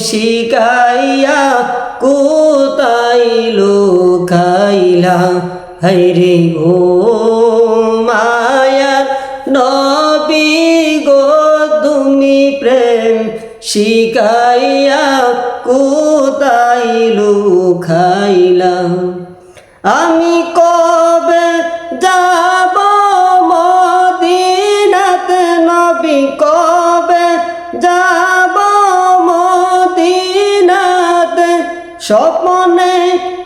শিকাইয়া কোথায় লুকাইলা? হাইরে ও মায়ার নবী গো তুমি প্রেম শিকাইয়া কোথায় লুকাইলা? আমি কবে যাব মদিনাতে? নবী কবে যাব স্বপ্নে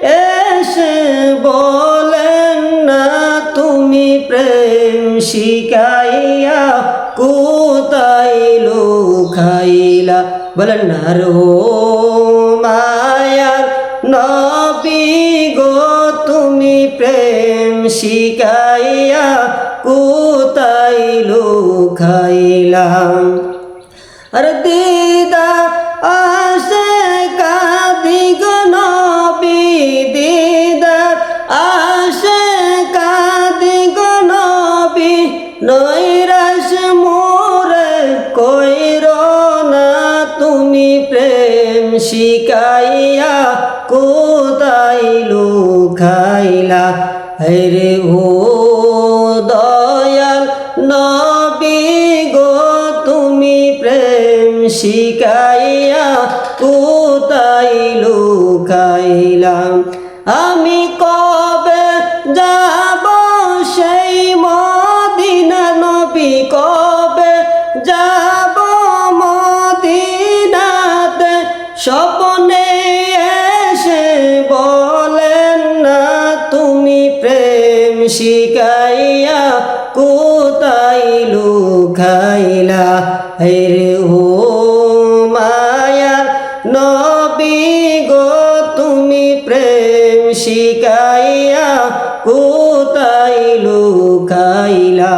এসে বলেন না তুমি প্রেম শিকাইয়া কোথায় লুকাইলা? বলেন না রো মায়ার নবী গো, তুমি প্রেম শিকাইয়া কোথায় লুকাইলা? আর দিদা নৈরাস মোরে কইর না তুমি প্রেম শিকাইয়া কোথায় লুকাইলা। হরে ও দয়াল নবী গো, তুমি প্রেম শিকাইয়া স্বপ্নে এসে বলেন না, তুমি প্রেম শিকাইয়া কোথায় লুকাইলা? রে ও মায়ার নবী গো, তুমি প্রেম শিকাইয়া কোথায় লুকাইলা?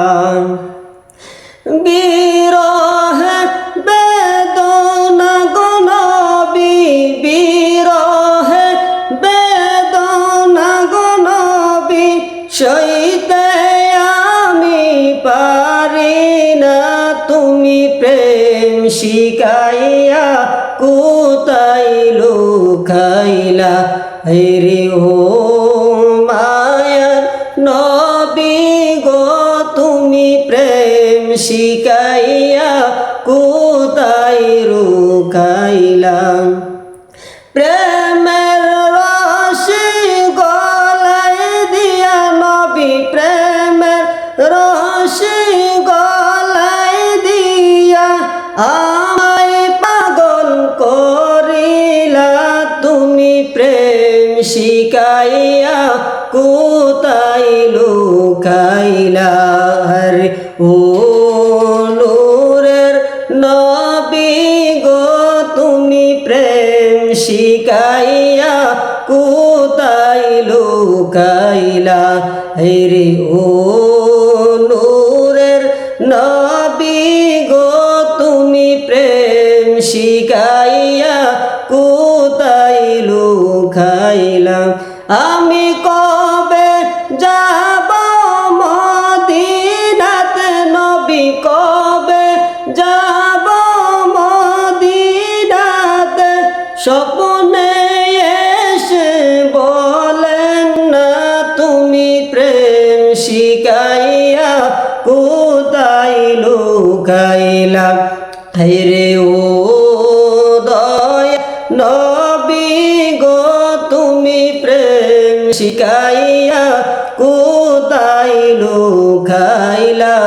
সইতে আমি পারি না, তুমি প্রেম শিকাইয়া কোথায় লুকাইলা? রে ও মায়ার নবী গো, তুমি প্রেম শিকাইয়া কোথায় রুকাইলা প্রেমের শিকাইয়া, কোতাই লুকাইলা, হরে ও নূরের নবী গো, তুমি প্রেম শিকাইয়া, কোতাই লুকাইলা, হরে ও আমি কবে যাব মদিনাতে? নবী কবে যাব মদিনাতে? স্বপ্নে এসে বলেন না, তুমি প্রেম শিকাইয়া কোথায় লুকাইলা? রে ও দয়া, নবী গো, তুমি প্রেম শিকাইয়া কোথায় লুকাইলা